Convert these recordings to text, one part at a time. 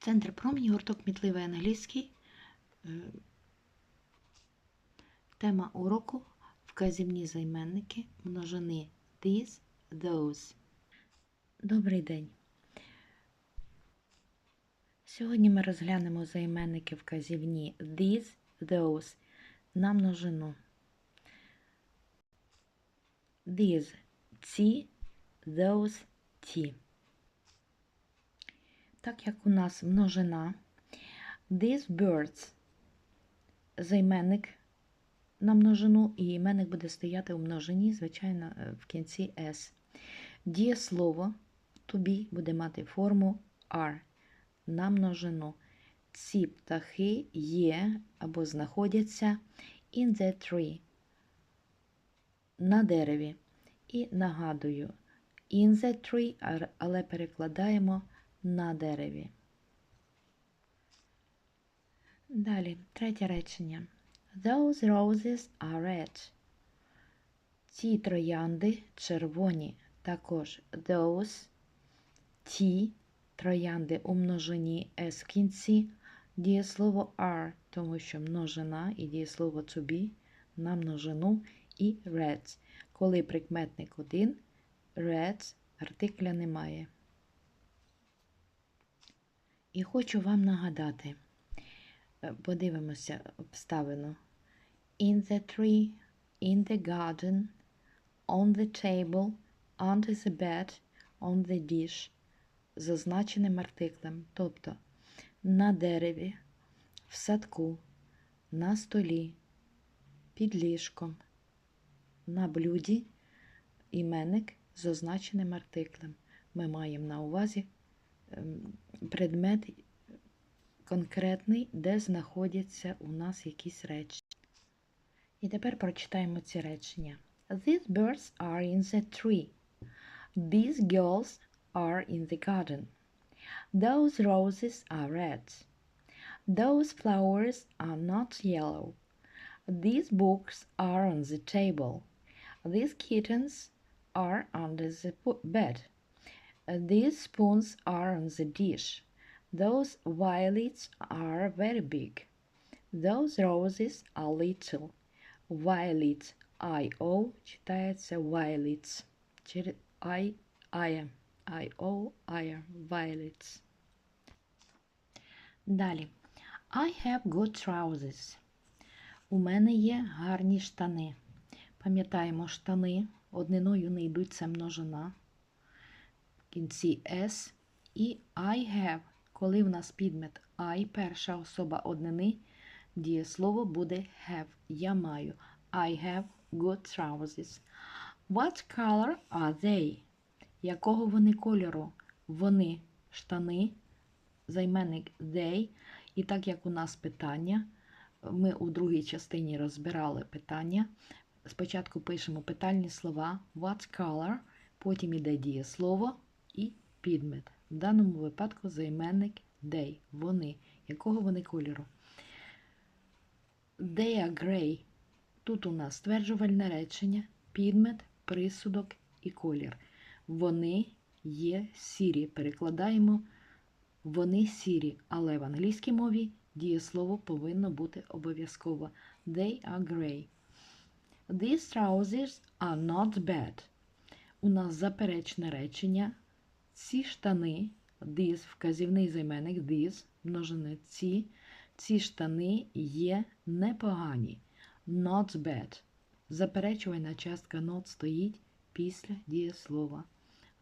Центр промені, гурток мітливий англійський. Е, Тема уроку вказівні займенники множини these, those. Добрий день. Сьогодні ми розглянемо займенники вказівні these, those на множину. These – ці, those – ті. Так як у нас множина, these birds займенник на множину, і іменник буде стояти у множині, звичайно, е, в кінці S. Дієслово to be буде мати форму are на множину. Ці птахи є або знаходяться in the tree на дереві. І нагадую, in the tree, але перекладаємо на дереві. Далі, третє речення. Those roses are red. Ці троянди червоні. Також those, ті троянди у множині s в кінці. Дієслово are, тому що множина і дієслово to be на множину і reds. Коли прикметник один, reds артикля немає. І хочу вам нагадати, е, подивимося обставину. In the tree, in the garden, on the table, under the bed, on the dish, зазначеним артиклем, тобто на дереві, в садку, на столі, під ліжком, на блюді, іменник з означеним артиклем. Ми маємо на увазі предмет конкретний, де знаходяться у нас якісь речі. І тепер прочитаємо ці речення. These birds are in the tree. These girls are in the garden. Those roses are red. Those flowers are not yellow. These books are on the table. These kittens are under the po- bed. Uh, These spoons are on the dish. Those violets are very big. Those roses are little. Violets I-O читається violets. Через I, I, I-O, I, violets. Далі. I have good trousers. У мене є гарні штани. Пам'ятаємо, штани одниною не йдуть, це множина. Кінці S і I have. Коли в нас підмет I, перша особа однини, дієслово буде have. Я маю. I have good trousers. What color are they? Якого вони кольору? Вони штани, займенник they. І так як у нас питання, ми у другій частині розбирали питання. Спочатку пишемо питальні слова what color, потім іде дієслово і підмет. В даному випадку займенник they. Вони. Якого вони кольору? They are grey. Тут у нас стверджувальне речення, підмет, присудок і колір. Вони є сірі. Перекладаємо вони сірі, але в англійській мові дієслово повинно бути обов'язково. They are grey. These trousers are not bad. У нас заперечне речення. Ці штани, this, вказівний займенник, this, множини ці, ці штани є непогані. Not bad. Заперечувальна частка not стоїть після дієслова.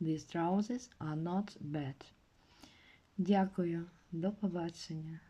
These trousers are not bad. Дякую. До побачення.